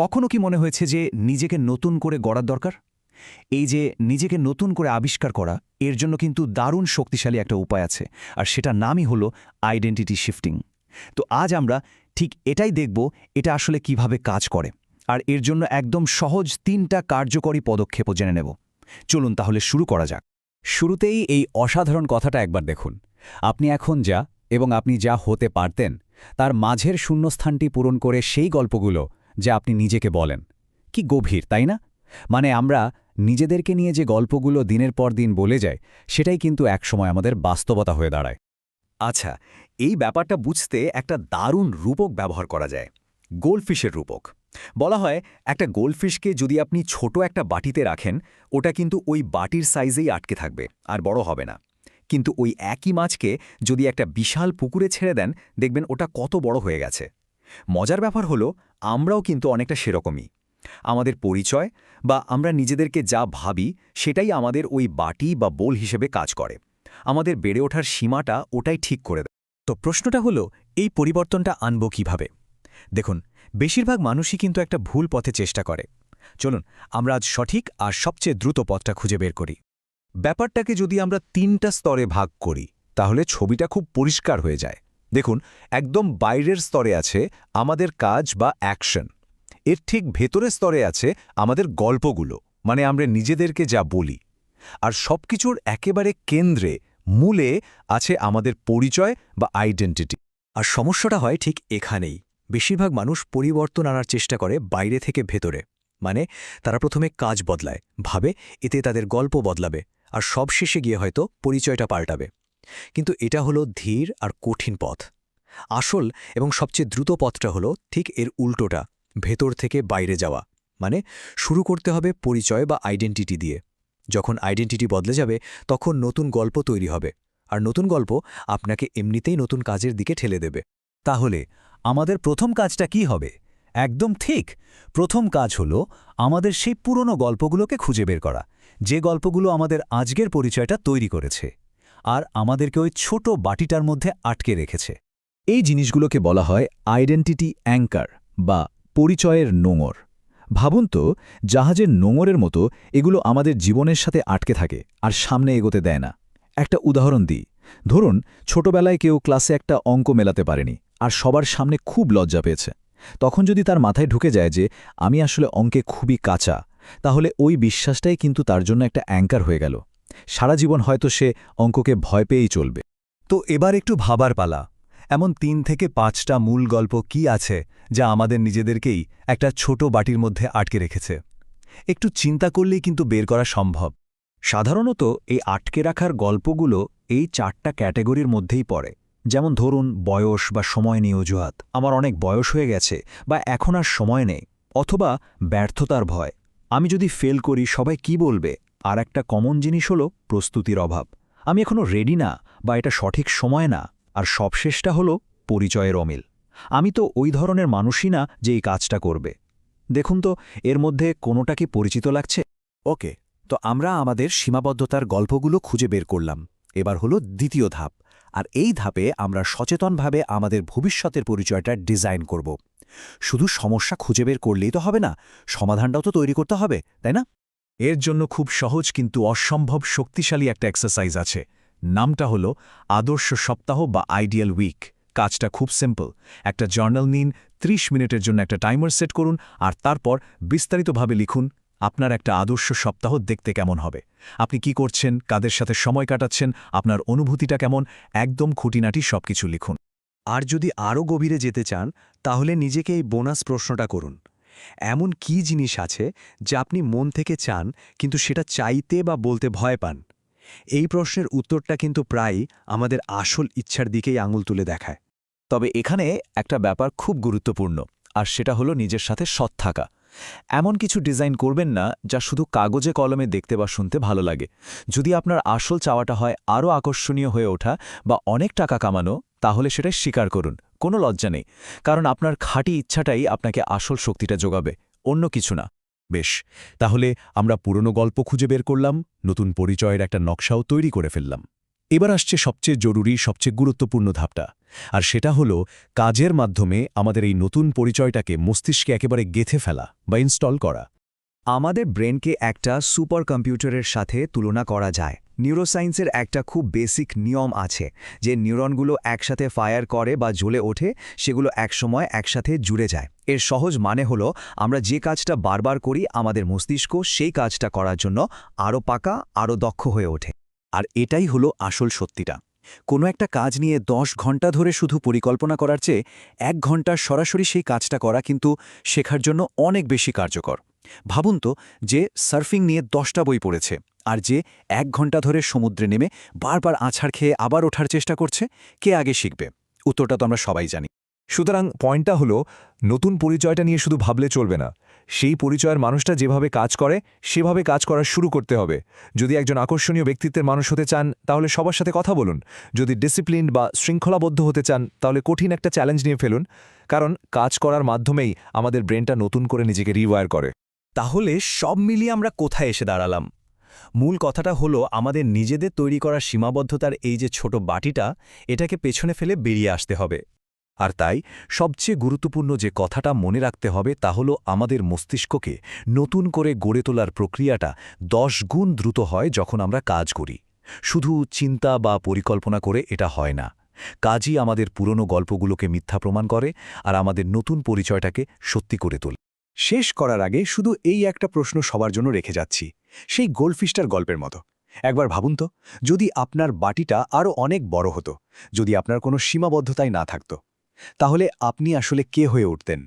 কখনো কি মনে হয়েছে যে নিজেকে নতুন করে গড়ার দরকার? এই যে নিজেকে নতুন করে আবিষ্কার করা, এর জন্য কিন্তু দারুণ শক্তিশালী একটা উপায় আছে, আর সেটা নামই হলো আইডেন্টিটি শিফটিং তো আজ আমরা ঠিক এটাই দেখব এটা আসলে কীভাবে কাজ করে, আর এর জন্য একদম সহজ তিনটা কার্যকরী পদক্ষেপও জেনে নেব। চলুন তাহলে শুরু করা যাক। শুরুতেই এই অসাধারণ কথাটা একবার দেখুন। আপনি এখন যা এবং আপনি যা হতে পারতেন, তার মাঝের শূন্যস্থানটি পূরণ করে সেই গল্পগুলো যা আপনি নিজেকে বলেন। কি গভীর, তাই না? মানে আমরা নিজেদেরকে নিয়ে যে গল্পগুলো দিনের পর দিন বলে যায় সেটাই কিন্তু একসময় আমাদের বাস্তবতা হয়ে দাঁড়ায়। আচ্ছা এই ব্যাপারটা বুঝতে একটা দারুণ রূপক ব্যবহার করা যায়। গোলফিশের রূপক। বলা হয়, একটা গোলফিশকে যদি আপনি ছোট একটা বাটিতে রাখেন, ওটা কিন্তু ওই বাটির সাইজেই আটকে থাকবে, আর বড় হবে না। কিন্তু ওই একই মাছকে যদি একটা বিশাল পুকুরে ছেড়ে দেন, দেখবেন ওটা কত বড় হয়ে গেছে। মজার ব্যাপার হলো, আমরাও কিন্তু অনেকটা সেরকমই। আমাদের পরিচয় বা আমরা নিজেদেরকে যা ভাবি, সেটাই আমাদের ওই বাটি বা বোল হিসেবে কাজ করে। আমাদের বেড়ে ওঠার সীমাটা ওটাই ঠিক করে দেয়। তো প্রশ্নটা হলো, এই পরিবর্তনটা আনব কীভাবে? দেখুন, বেশিরভাগ মানুষই কিন্তু একটা ভুল পথে চেষ্টা করে। চলুন, আমরা আজ সঠিক আর সবচেয়ে দ্রুত পথটা খুঁজে বের করি। ব্যাপারটাকে যদি আমরা তিনটা স্তরে ভাগ করি, তাহলে ছবিটা খুব পরিষ্কার হয়ে যায়। দেখুন, একদম বাইরের স্তরে আছে আমাদের কাজ বা অ্যাকশন। এর ঠিক ভেতরের স্তরে আছে আমাদের গল্পগুলো মানে আমরা নিজেদেরকে যা বলি। আর সবকিছুর একেবারে কেন্দ্রে, মূলে আছে আমাদের পরিচয় বা আইডেন্টিটি। আর সমস্যাটা হয় ঠিক এখানেই। বেশিরভাগ মানুষ পরিবর্তন আনার চেষ্টা করে বাইরে থেকে ভেতরে। মানে তারা প্রথমে কাজ বদলায়, ভাবে এতে তাদের গল্প বদলাবে, আর সব শেষে গিয়ে হয়তো পরিচয়টা পাল্টাবে। কিন্তু এটা হলো ধীর আর কঠিন পথ। আসল এবং সবচেয়ে দ্রুত পথটা হলো ঠিক এর উল্টোটা, ভেতর থেকে বাইরে যাওয়া মানে শুরু করতে হবে পরিচয় বা আইডেন্টিটি দিয়ে। যখন আইডেন্টিটি বদলে যাবে, তখন নতুন গল্প তৈরি হবে, আর নতুন গল্প আপনাকে এমনিতেই নতুন কাজের দিকে ঠেলে দেবে। তাহলে, আমাদের প্রথম কাজটা কি হবে? একদম ঠিক, প্রথম কাজ হল আমাদের সেই পুরনো গল্পগুলোকে খুঁজে বের করা, যে গল্পগুলো আমাদের আজকের পরিচয়টা তৈরি করেছে। আর আমাদেরকে ওই ছোট বাটিটার মধ্যে আটকে রেখেছে। এই জিনিসগুলোকে বলা হয় আইডেন্টিটি অ্যাঙ্কার বা পরিচয়ের নোঙর। ভাবুন তো, জাহাজের নোঙরের মতো এগুলো আমাদের জীবনের সাথে আটকে থাকে আর সামনে এগোতে দেয় না। একটা উদাহরণ দিই। ধরুন, ছোটবেলায় কেউ ক্লাসে একটা অঙ্ক মেলাতে পারেনি আর সবার সামনে খুব লজ্জা পেয়েছে। তখন যদি তার মাথায় ঢুকে যায় যে, আমি আসলে অঙ্কে খুবই কাঁচা, তাহলে ওই বিশ্বাসটাই কিন্তু তার জন্য একটা অ্যাঙ্কার হয়ে গেল। সারা জীবন হয়তো সে অঙ্ককে ভয় পেয়েই চলবে। তো এবার একটু ভাবার পালা। এমন তিন থেকে পাঁচটা মূল গল্প কি আছে যা আমাদের নিজেদেরকেই একটা ছোট বাটির মধ্যে আটকে রেখেছে? একটু চিন্তা করলেই কিন্তু বের করা সম্ভব। সাধারণত এই আটকে রাখার গল্পগুলো এই চারটা ক্যাটেগরির মধ্যেই পড়ে। যেমন ধরুন, বয়স বা সময় নিয়ে অজুহাত। আমার অনেক বয়স হয়ে গেছে বা এখন আর সময় নেই। অথবা ব্যর্থতার ভয়। আমি যদি ফেল করি, সবাই কি বলবে? আর একটা কমন জিনিস হলো প্রস্তুতির অভাব। আমি এখনও রেডি না বা এটা সঠিক সময় না। আর সবশেষটা হলো পরিচয়ের অমিল। আমি তো ওই ধরনের মানুষই না যে এই কাজটা করবে। দেখুন তো, এর মধ্যে কোনোটা কি পরিচিত লাগছে? ওকে, তো আমরা আমাদের সীমাবদ্ধতার গল্পগুলো খুঁজে বের করলাম। এবার হলো দ্বিতীয় ধাপ। আর এই ধাপে আমরা সচেতনভাবে আমাদের ভবিষ্যতের পরিচয়টা ডিজাইন করব। শুধু সমস্যা খুঁজে বের করলেই তো হবে না, সমাধানটাও তো তৈরি করতে হবে, তাই না? এর জন্য খুব সহজ কিন্তু অসম্ভব শক্তিশালী একটা এক্সারসাইজ আছে। নামটা হল আদর্শ সপ্তাহ বা আইডিয়াল উইক। কাজটা খুব সিম্পল। একটা জার্নাল নিন ৩০ মিনিটের জন্য একটা টাইমার সেট করুন আর তারপর বিস্তারিতভাবে লিখুন আপনার একটা আদর্শ সপ্তাহ দেখতে কেমন হবে। আপনি কি করছেন, কাদের সাথে সময় কাটাচ্ছেন, আপনার অনুভূতিটা কেমন, একদম খুঁটিনাটি সবকিছু লিখুন। আর যদি আরও গভীরে যেতে চান, তাহলে নিজেকে এই বোনাস প্রশ্নটা করুন। এমন কি জিনিস আছে যা আপনি মন থেকে চান, কিন্তু সেটা চাইতে বা বলতে ভয় পান? এই প্রশ্নের উত্তরটা কিন্তু প্রায়ই আমাদের আসল ইচ্ছার দিকেই আঙুল তুলে দেখায়। তবে এখানে একটা ব্যাপার খুব গুরুত্বপূর্ণ, আর সেটা হলো নিজের সাথে সৎ থাকা। এমন কিছু ডিজাইন করবেন না যা শুধু কাগজে, কলমে দেখতে বা শুনতে ভালো লাগে। যদি আপনার আসল চাওয়াটা হয় আরও আকর্ষণীয় হয়ে ওঠা বা অনেক টাকা কামানো, তাহলে সেটা স্বীকার করুন। কোনো লজ্জা নেই, কারণ আপনার খাঁটি ইচ্ছাটাই আপনাকে আসল শক্তিটা যোগাবে, অন্য কিছু না। বেশ, তাহলে আমরা পুরনো গল্প খুঁজে বের করলাম, নতুন পরিচয়ের একটা নকশাও তৈরি করে ফেললাম। এবার আসছে সবচেয়ে জরুরি, সবচেয়ে গুরুত্বপূর্ণ ধাপটা, আর সেটা হলো কাজের মাধ্যমে আমাদের এই নতুন পরিচয়টাকে মস্তিষ্কে একেবারে গেথে ফেলা বা ইনস্টল করা। আমাদের ব্রেনকে একটা সুপার কম্পিউটারের সাথে তুলনা করা যায়। নিউরোসায়েন্সের একটা খুব বেসিক নিয়ম আছে, যে নিউরনগুলো একসাথে ফায়ার করে বা জ্বলে ওঠে, সেগুলো একসময় একসাথে জুড়ে যায়। এর সহজ মানে হলো, আমরা যে কাজটা বারবার করি, আমাদের মস্তিষ্ক সেই কাজটা করার জন্য আরও পাকা আরও দক্ষ হয়ে ওঠে। আর এটাই হলো আসল সত্যিটা। কোনো একটা কাজ নিয়ে দশ ঘণ্টা ধরে শুধু পরিকল্পনা করার চেয়ে, এক ঘণ্টা সরাসরি সেই কাজটা করা কিন্তু শেখার জন্য অনেক বেশি কার্যকর। ভাবুন তো, যে সার্ফিং নিয়ে দশটা বই পড়েছে আর যে এক ঘণ্টা ধরে সমুদ্রে নেমে বারবার আছাড় খেয়ে আবার ওঠার চেষ্টা করছে, কে আগে শিখবে? উত্তরটা তো আমরা সবাই জানি। সুতরাং পয়েন্টটা হলো, নতুন পরিচয়টা নিয়ে শুধু ভাবলে চলবে না। সেই পরিচয়ের মানুষটা যেভাবে কাজ করে, সেভাবে কাজ করা শুরু করতে হবে। যদি একজন আকর্ষণীয় ব্যক্তিত্বের মানুষ হতে চান, তাহলে সবার সাথে কথা বলুন। যদি ডিসিপ্লিন বা শৃঙ্খলাবদ্ধ হতে চান, তাহলে কঠিন একটা চ্যালেঞ্জ নিয়ে ফেলুন। কারণ কাজ করার মাধ্যমেই আমাদের ব্রেনটা নতুন করে নিজেকে রিওয়ার করে। তাহলে সব মিলিয়ে আমরা কোথায় এসে দাঁড়ালাম? মূল কথাটা হলো আমাদের নিজেদের তৈরি করা সীমাবদ্ধতার এই যে ছোট বাটিটা, এটাকে পেছনে ফেলে বেরিয়ে আসতে হবে। আর তাই সবচেয়ে গুরুত্বপূর্ণ যে কথাটা মনে রাখতে হবে তা হলো আমাদের মস্তিষ্ককে নতুন করে গড়ে তোলার প্রক্রিয়াটা দশ গুণ দ্রুত হয় যখন আমরা কাজ করি। শুধু চিন্তা বা পরিকল্পনা করে এটা হয় না। কাজই আমাদের পুরনো গল্পগুলোকে মিথ্যা প্রমাণ করে আর আমাদের নতুন পরিচয়টাকে সত্যি করে তোলে। শেষ করার আগে শুধু এই একটা প্রশ্ন সবার জন্য রেখে যাচ্ছি। সেই গোল্ডফিশটার গল্পের মতো। একবার ভাবুন তো, যদি আপনার বাটিটা আরও অনেক বড় হতো, যদি আপনার কোনো সীমাবদ্ধতাই না থাকত, তাহলে আপনি আসলে কে হয়ে উঠতেন?